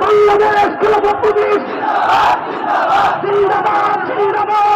Bangladesh police জিন্দাবাদ জিন্দাবাদ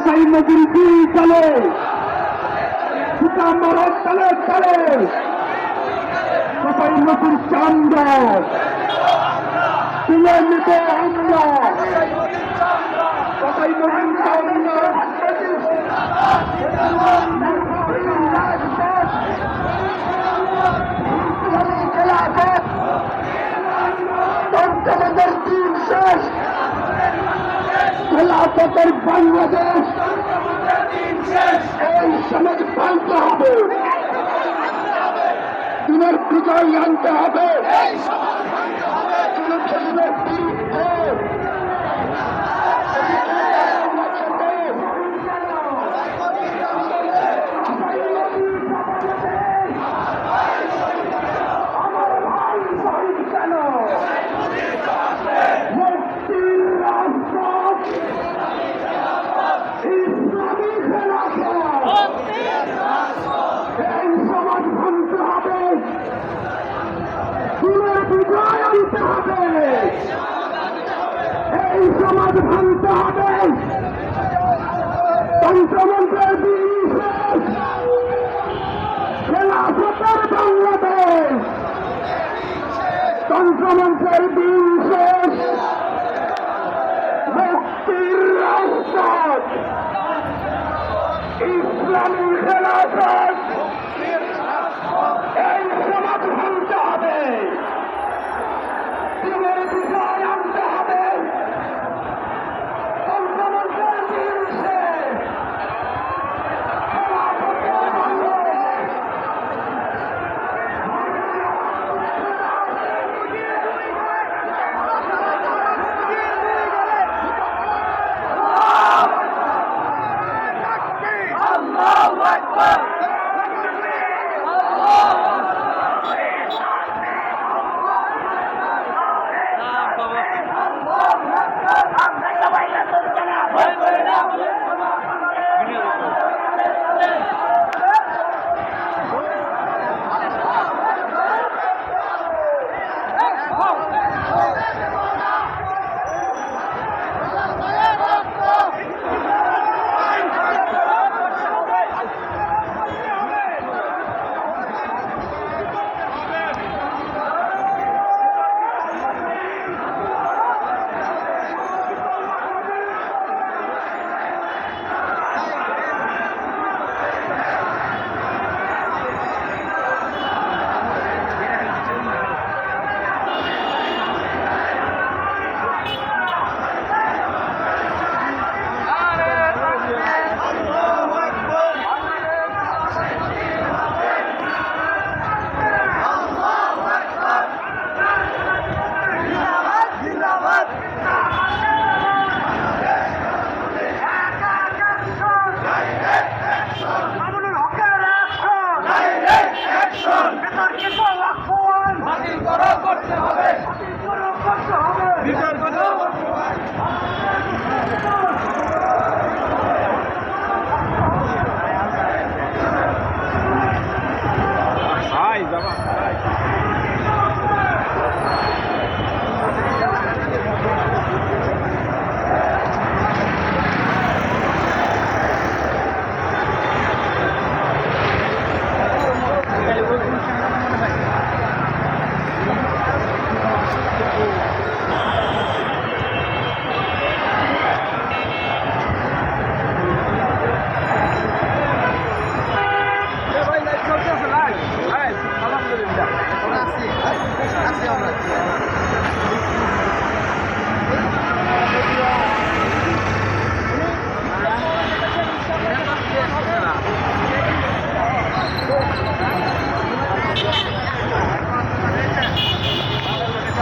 কসাই নদীর দুই চলে সীতাম্বরের তলে চলে কসাই নদীর চান্দ। তুলে নিতে আমরা কসাই নদীর চান্দ। খেলাফতের বাংলাদেশ এই সমাজ পাল্টে হবে। দিনের বিজয় আনতে হবে জনপ্রশাসনের বিরুদ্ধে আমার ভাই শহীদ কেন মুক্তির রাজপথ ইসলামী খেলাফত এই সমাজ ভাঙতে হবে দিনের বিজয় আনতে হবে এই সমাজ ভাঙতে হবে। তন্ত্রমন্ত্রের বিশেষ খেলাফতের বাংলাদেশ। তন্ত্রমন্ত্রের বিশেষ জিন্দাবাদ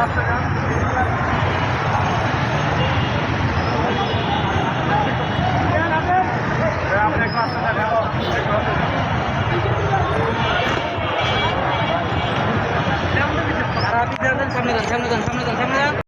可能